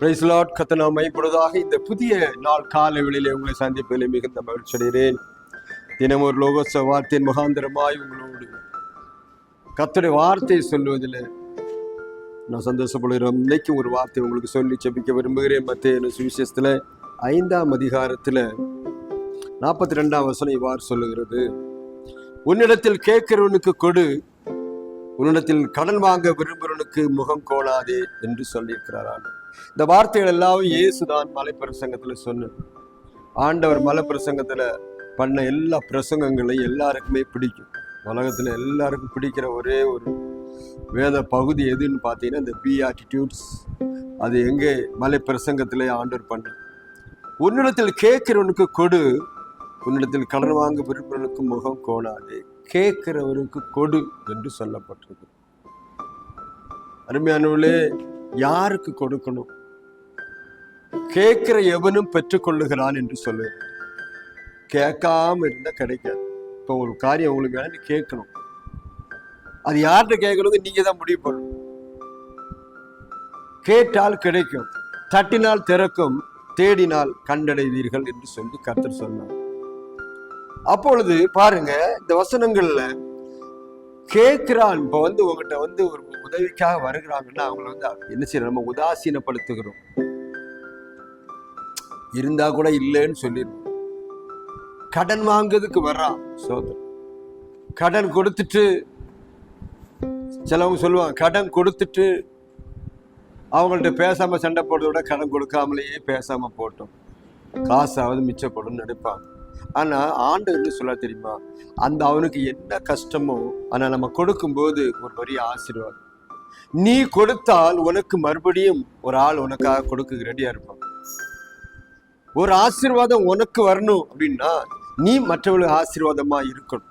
பிரைஸ்லாட் கத்தனா மைப்படுவதாக இந்த புதிய நாள் காலை வெளியிலே உங்களை சந்திப்பதில் மிகுந்த மகிழ்ச்சி அடைகிறேன். தினம் ஒரு லோகோச வார்த்தையின் முகாந்திரமாய் உங்களோடு கத்துடைய வார்த்தையை சொல்லுவதில் நான் சந்தோஷப்படுகிறோம். இன்னைக்கு ஒரு வார்த்தை உங்களுக்கு சொல்லி செபிக்க விரும்புகிறேன். மத்திய சுவிசேஷத்தில் ஐந்தாம் அதிகாரத்தில் நாற்பத்தி ரெண்டாம் வசனம் இவ்வாறு சொல்லுகிறது. உன்னிடத்தில் கேட்கிறவனுக்கு கொடு. உன்னிடத்தில் கடன் வாங்க விரும்புகிறவனுக்கு முகம் கோணாதே என்று சொல்லியிருக்கிறாரான் இந்த வார்த்தைகள் எல்லாம் இயேசுதான் மலை பிரசங்கத்துல சொன்னது ஆண்டவர் மலை பிரசங்கத்துல பண்ண எல்லா பிரசங்கங்களையும் எல்லாருக்குமே பிடிக்கும். உலகத்துல எல்லாருக்கும் பிடிக்கிற ஒரே ஒரு வேத பகுதி எதுன்னு பார்த்தீங்கன்னா இந்த பி ஆட்டிடியூட்ஸ் அது எங்கே? மலை பிரசங்கத்திலே ஆண்டவர் பண்ண. உன்னிடத்தில் கேட்கிறவனுக்கு கொடு. உன்னிடத்தில் கடன் வாங்க விரும்புகிறவனுக்கு முகம் கோணாதே. கேட்கிறவனுக்கு கொடு என்று சொல்லப்பட்டிருக்கு. அருமையானவர்களே யாருக்கு கொடுக்கணும்? கேட்கிற எவனும் பெற்றுக்கொள்ளுகிறான் என்று சொல்லுவேன் கேட்காம இருந்தா கிடைக்காது. இப்போ ஒரு காரியம் உங்களுக்கு வேணும்னு கேட்கணும். அது யார்கிட்ட கேட்கணும் நீங்க தான் முடிவு பண்ணணும். கேட்டால் கிடைக்கும். தட்டினால் திறக்கும் தேடினால் கண்டடைவீர்கள் என்று சொல்லி கர்த்தர் சொன்னார். அப்பொழுது பாருங்க இந்த வசனங்கள்ல கேட்கிறான். இப்போ வந்து உங்ககிட்ட வந்து ஒரு உதவிக்காக வருகிறாங்கன்னா அவங்கள வந்து என்ன செய்யறோம் நம்ம உதாசீனப்படுத்துகிறோம். இருந்தா கூட இல்லைன்னு சொல்லிடுவோம் கடன் வாங்குறதுக்கு வர்றான் சோதரன் கடன் கொடுத்துட்டு சிலவங்க சொல்லுவாங்க கடன் கொடுத்துட்டு அவங்கள்ட்ட பேசாம சண்டை போடுறத விட கடன் கொடுக்காமலேயே பேசாம போட்டோம். காசாவது மிச்சப்படும் நினைப்பாங்க. ஆனா ஆண்டு என்ன சொல்ல தெரியுமா? அந்த அவனுக்கு என்ன கஷ்டமோ ஆனா நம்ம கொடுக்கும்போது ஒரு பெரிய ஆசீர்வாதம். நீ கொடுத்தால் உனக்கு மறுபடியும் ஒரு ஆள் உனக்காக கொடுக்க ரெடியா இருப்பான். ஒரு ஆசீர்வாதம் உனக்கு வரணும் அப்படின்னா நீ மற்றவர்களுக்கு ஆசீர்வாதமாக இருக்கணும்.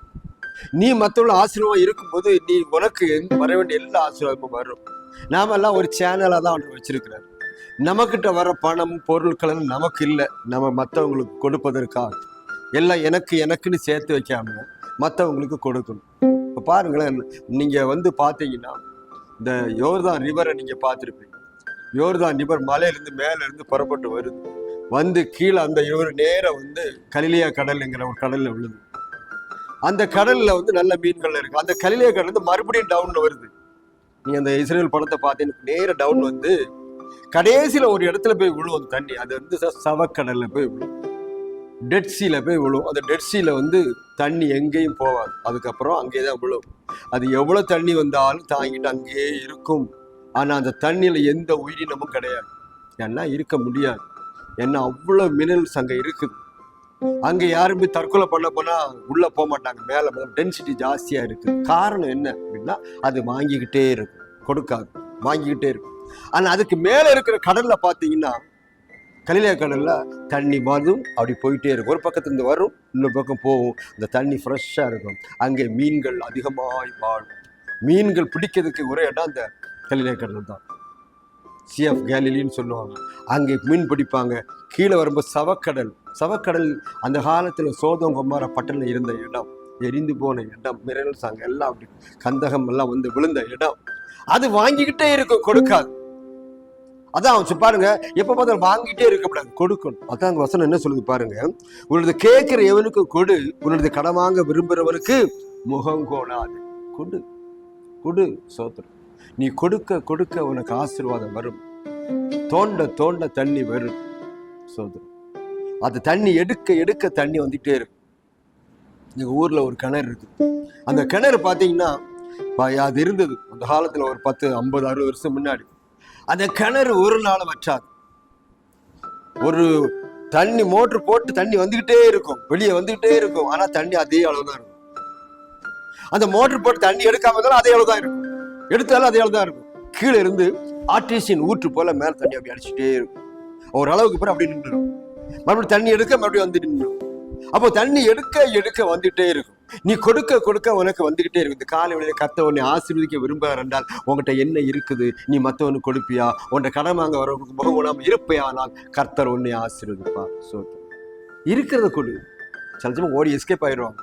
நீ மற்றவர்கள் ஆசீர்வாதம் இருக்கும்போது நீ உனக்கு வர வேண்டிய எல்லா ஆசீர்வாதமும் வரும். நாமெல்லாம் ஒரு சேனலாக தான் அவர் வச்சிருக்கிறார். நம்மக்கிட்ட வர பணம் பொருட்கள் நமக்கு இல்லை. நம்ம மற்றவங்களுக்கு கொடுப்பதற்காக. எல்லாம் எனக்கு எனக்குன்னு சேர்த்து வைக்காம மற்றவங்களுக்கு கொடுக்கணும். இப்போ பாருங்களேன் நீங்கள் வந்து பார்த்தீங்கன்னா இந்த யோர்தான் ரிவரை நீங்கள் பார்த்துருப்பீங்க. யோர்தான் ரிவர் மலையிலேருந்து மேலேருந்து புறப்பட்டு வருது. வந்து கீழே அந்த ரிவர் நேரம் வந்து கலிலியா கடலுங்கிற ஒரு கடலில் விழுது. அந்த கடலில் வந்து நல்ல மீன்கள் இருக்கு. அந்த கலிலியா கடல் வந்து மறுபடியும் டவுன் வருது. நீ அந்த இஸ்ரேல் படத்தை பார்த்தீங்கன்னா நேராக டவுன் வந்து கடைசியில் ஒரு இடத்துல போய் விழுவும் தண்ணி. அது வந்து ச- போய் விழும். டெட் சீல போய் விழும். அந்த டெட் சீல வந்து தண்ணி எங்கேயும் போகாது. அதுக்கப்புறம் அங்கே தான் விழும். அது எவ்வளோ தண்ணி வந்தாலும் தாங்கிட்டு அங்கேயே இருக்கும். ஆனால் அந்த தண்ணியில் எந்த உயிரினமும் கிடையாது. ஏன்னா இருக்க முடியாது. ஏன்னா அவ்வளோ மினரல்ஸ் அங்கே இருக்குது அங்கே யாருமே தற்கொலை பண்ண போனால் உள்ளே போக மாட்டாங்க. மேலே டென்சிட்டி ஜாஸ்தியாக இருக்குது காரணம் என்ன அப்படின்னா அது வாங்கிக்கிட்டே இருக்கும். கொடுக்காது. வாங்கிக்கிட்டே இருக்கும். ஆனால் அதுக்கு மேலே இருக்கிற கடலில் பார்த்தீங்கன்னா கலிலே கடல்ல தண்ணி வரும் அப்படி போயிட்டே இருக்கும். ஒரு பக்கத்துலேருந்து வரும் இன்னொரு பக்கம் போகும். அந்த தண்ணி ஃப்ரெஷ்ஷாக இருக்கும். அங்கே மீன்கள் அதிகமாய் வாழும். மீன்கள் பிடிக்கிறதுக்கு ஒரே இடம் அந்த கலிலே கடல் தான். சி ஆஃப் கேலிலின்னு சொல்லுவாங்க. அங்கே மீன் பிடிப்பாங்க. கீழே வரும்போது சவக்கடல். சவக்கடல் அந்த காலத்தில் சோதம் கொம்பார பட்டணில் இருந்த இடம். எரிந்து போன இடம். மிரல் சாங்க எல்லாம் அப்படி கந்தகம் எல்லாம் வந்து விழுந்த இடம். அது வாங்கிக்கிட்டே இருக்கும் கொடுக்காது. அதான் அவன் பாருங்க எப்போ பார்த்தாலும் வாங்கிட்டே இருக்கக்கூடாது கொடுக்கணும். அதான் அங்கே வசனம் என்ன சொல்லுது பாருங்க உனது கேட்கிற எவனுக்கு கொடு உன்னது கடன் வாங்க விரும்புகிறவனுக்கு முகம் கோணாது கொடு கொடு சோத்திரம். நீ கொடுக்க கொடுக்க உனக்கு ஆசீர்வாதம் வரும். தோண்ட தோண்ட தண்ணி வரும் சோதரம் அந்த தண்ணி எடுக்க எடுக்க தண்ணி வந்துட்டே இருக்கும். எங்கள் ஊரில் ஒரு கிணறு இருக்குது அந்த கிணறு பார்த்தீங்கன்னா அது இருந்தது. அந்த காலத்தில் ஒரு பத்து ஐம்பது அறுபது வருஷம் முன்னாடி. அந்த கிணறு ஒரு நாள் வற்றாது. ஒரு தண்ணி மோட்டர் போட்டு தண்ணி வந்துகிட்டே இருக்கும். வெளியே வந்துகிட்டே இருக்கும். ஆனா தண்ணி அதே அளவு தான் இருக்கும். அந்த மோட்டர் போட்டு தண்ணி எடுக்காம இருந்தாலும் அதே அளவு தான் இருக்கும். எடுத்தாலும் அதே அளவு தான் இருக்கும். கீழே இருந்து ஆர்டிசியன் ஊற்று போல மேல தண்ணி அப்படி அடிச்சுட்டே இருக்கும். ஒரு அளவுக்கு அப்புறம் அப்படியே நின்றுடும். மறுபடியும் தண்ணி எடுக்க மறுபடியும் வந்து நின்றுடும். அப்போ தண்ணி எடுக்க எடுக்க வந்துட்டே இருக்கும். நீ கொடுக்க கொடுக்க உனக்கு வந்துகிட்டே இருக்குது இந்த காலை வேளையில கத்த உன்னை ஆசீர்வதிக்க விரும்புகிறார் என்றால் உங்ககிட்ட என்ன இருக்குது? நீ மற்றவனுக்கு கொடுப்பியா? உன்கிட்ட கடன் வாங்க வரவங்களுக்கு முகம் உணாம இருப்பையானால் கர்த்தர் உன்னை ஆசீர்வதிப்பா ஸோ இருக்கிறத கொடு. சில சமயம் ஓடி எஸ்கேப் ஆயிடுவாங்க.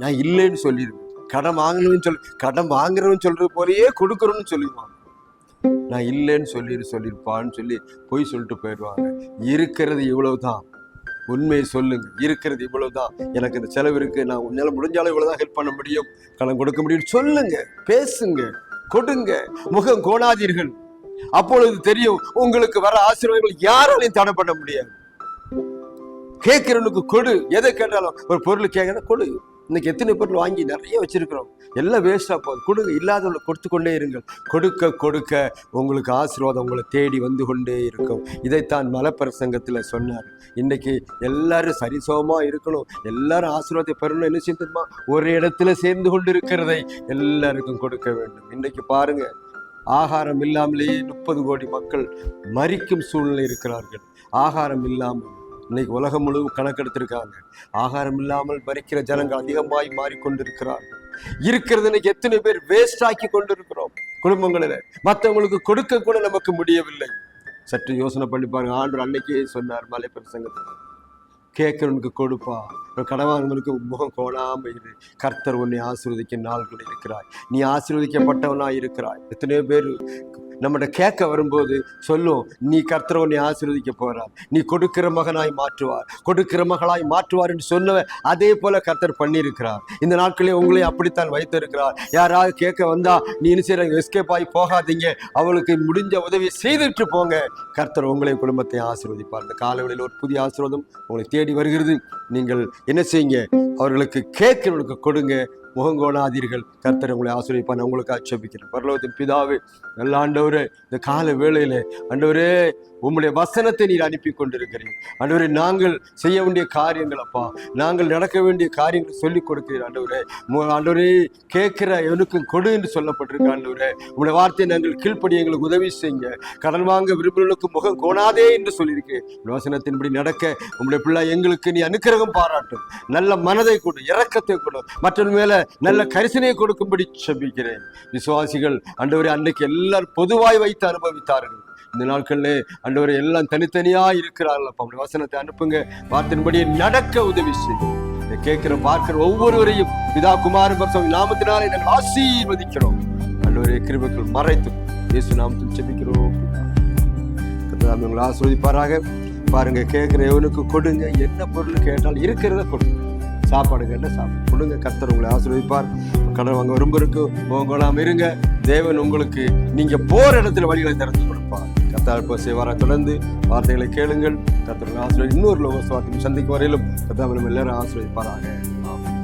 நான் இல்லைன்னு சொல்லிடுவேன் கடன் வாங்கணும்னு சொல்லி கடன் வாங்குறவன்னு சொல்றது போலயே கொடுக்குறோம்னு சொல்லிடுவாங்க. நான் இல்லைன்னு சொல்லிரு சொல்லியிருப்பான்னு சொல்லி பொய் சொல்லிட்டு போயிடுவாங்க. இருக்கிறது இவ்வளவுதான். உண்மையை சொல்லுங்க. இருக்கிறது இவ்வளவுதான். எனக்கு இந்த செலவு இருக்கு. நான் உன்னால முடிஞ்சாலும் இவ்வளவுதான் ஹெல்ப் பண்ண முடியும். கடன் கொடுக்க முடியும். சொல்லுங்க. பேசுங்க. கொடுங்க. முகம் கோணாதீர்கள். அப்பொழுது தெரியும் உங்களுக்கு வர ஆசீர்வாதங்கள் யாராலையும் தடை பண்ண முடியாது. கேட்கிறவனுக்கு கொடு. எதை கேட்டாலும் ஒரு பொருள் கேட்கறத கொடு. இன்னைக்கு எத்தனை பொருள் வாங்கி நிறைய வச்சிருக்கிறோம். எல்லாம் வேஸ்டாக போகுது. கொடுங்க இல்லாதவங்களை கொடுத்து கொண்டே இருங்கள். கொடுக்க கொடுக்க உங்களுக்கு ஆசீர்வாதம் உங்களை தேடி வந்து கொண்டே இருக்கும். இதைத்தான் மலப்பிரசங்கத்தில் சொன்னார். இன்னைக்கு எல்லாரும் சரிசமமாக இருக்கணும். எல்லாரும் ஆசீர்வாதத்தை பெறணும். என்ன செய்யணுமா ஒரு இடத்துல சேர்ந்து கொண்டு இருக்கிறதை எல்லாருக்கும் கொடுக்க வேண்டும். இன்னைக்கு பாருங்க ஆகாரம் இல்லாமலேயே முப்பது கோடி மக்கள் மறிக்கும் சூழ்நிலை இருக்கிறார்கள். ஆகாரம் இல்லாமல் இன்னைக்கு உலகம் முழுவதும் கணக்கெடுத்திருக்காங்க ஆகாரம் இல்லாமல் மறிக்கிற ஜனங்கள் அதிகமாய் மாறிக்கொண்டிருக்கிறார்கள். இருக்கிறது இன்னைக்கு எத்தனை பேர் வேஸ்ட் ஆக்கி கொண்டிருக்கிறோம். குடும்பங்களில். மற்றவங்களுக்கு கொடுக்க கூட நமக்கு முடியவில்லை. சற்று யோசனை பண்ணி பாருங்க. ஆண்டு அன்னைக்கே சொன்னார் மலை பிரசங்கத்தில் கேட்கிறவனுக்கு கொடுப்பா. கடவானவனுக்கு முகம் கோணாம இரு. கர்த்தர் உன்னை ஆசீர்வதிக்க நாள்கள் இருக்கிறாய் நீ ஆசீர்வதிக்கப்பட்டவனா இருக்கிறாய். எத்தனையோ பேர் நம்மகிட்ட கேட்க வரும்போது சொல்லும் நீ கர்த்தர் உன்னை ஆசீர்வதிக்க போகிறார். நீ கொடுக்கிற மகனாய் மாற்றுவார். கொடுக்கிற மகளாய் மாற்றுவார் என்று சொன்னவன் அதே போல கர்த்தர் பண்ணியிருக்கிறார். இந்த நாட்களே உங்களை அப்படித்தான் வைத்திருக்கிறார். யாராவது கேட்க வந்தா நீ என்ன செய்யற எஸ்கேப் ஆகி போகாதீங்க. அவளுக்கு முடிஞ்ச உதவி செய்துட்டு போங்க. கர்த்தர் உங்களை குடும்பத்தை ஆசீர்வதிப்பார். இந்த காலவெளியில் ஒரு புதிய ஆசீர்வாதம் உங்களை தேடி வருகிறது. நீங்கள் என்ன செய்யுங்க? அவர்களுக்கு கேட்கிறவர்களுக்கு கொடுங்க. முகங்கோணாதீர்கள். கர்த்தர் உங்களை ஆசிரியப்பான உங்களுக்கு ஆட்சேபிக்கிறேன். பரலோகத்தின் பிதாவே நல்ல ஆண்டவரே இந்த கால வேளையில ஆண்டவரே உம்முடைய வசனத்தை நீர் அனுப்பி கொண்டிருக்கிறீர். ஆண்டவரே நாங்கள் செய்ய வேண்டிய காரியங்கள் அப்பா நாங்கள் நடக்க வேண்டிய காரியங்கள் சொல்லிக் கொடுக்கிறீர் ஆண்டவரே. ஆண்டவரே கேட்கிற எவனுக்கும் கொடு என்று சொல்லப்பட்டிருக்க ஆண்டவரே. உங்களுடைய வார்த்தையை நாங்கள் கீழ்ப்படி எங்களுக்கு உதவி செய்யுங்க. கடன் வாங்க விரும்புகளுக்கு முகம் கோணாதே என்று சொல்லியிருக்கேன் வசனத்தின்படி நடக்க உங்களுடைய பிள்ளை எங்களுக்கு நீ அனுக்கிரகம் பாராட்டும். நல்ல மனதை கொடு இறக்கத்தை கொடு. மற்றவன் மேலே நல்ல கரிசனையை கொடுக்கும்படி செபிக்கிறேன். விசுவாசிகள் அண்டவரை அன்னைக்கு எல்லாரும் பொதுவாய் வைத்து அனுபவித்தார்கள். இந்த நாட்களிலே அண்டவரை எல்லாம் தனித்தனியா இருக்கிறார்கள். அப்ப அப்படி வசனத்தை அனுப்புங்க. வார்த்தையின்படியே நடக்க உதவி செய்யும். கேட்கிற பார்க்கிற ஒவ்வொருவரையும் பிதா குமார பரசம் நாமத்தினால் நாங்கள் ஆசீர்வதிக்கிறோம். ஆண்டவரே கிருபைகள் மறைத்து இயேசு நாமத்தில் செபிக்கிறோம் உங்களை ஆசீர்வதிப்பாராக. பாருங்க கேட்கிற எவனுக்கு கொடுங்க என்ன பொருள் கேட்டால் இருக்கிறத கொடுங்க. சாப்பாடு கேட்டால் சாப்பிடு கொடுங்க. கர்த்தர் உங்களை ஆசீர்வதிப்பார். கடன் வாங்க விரும்புறதுக்கு உங்களாம் இருங்க. தேவன் உங்களுக்கு நீங்க போற இடத்துல வழிகளை திறந்து கொடுப்பார். கர்த்தார் இப்போ செய்வாரா? தொடர்ந்து வார்த்தைகளை கேளுங்கள். கர்த்தர் ஆசிரியர் இன்னொரு லோக சுவார்த்தையும் சந்திக்கும் வரையிலும் கர்த்தார் எல்லாரும் ஆசிரியப்பாராக ஆமாம்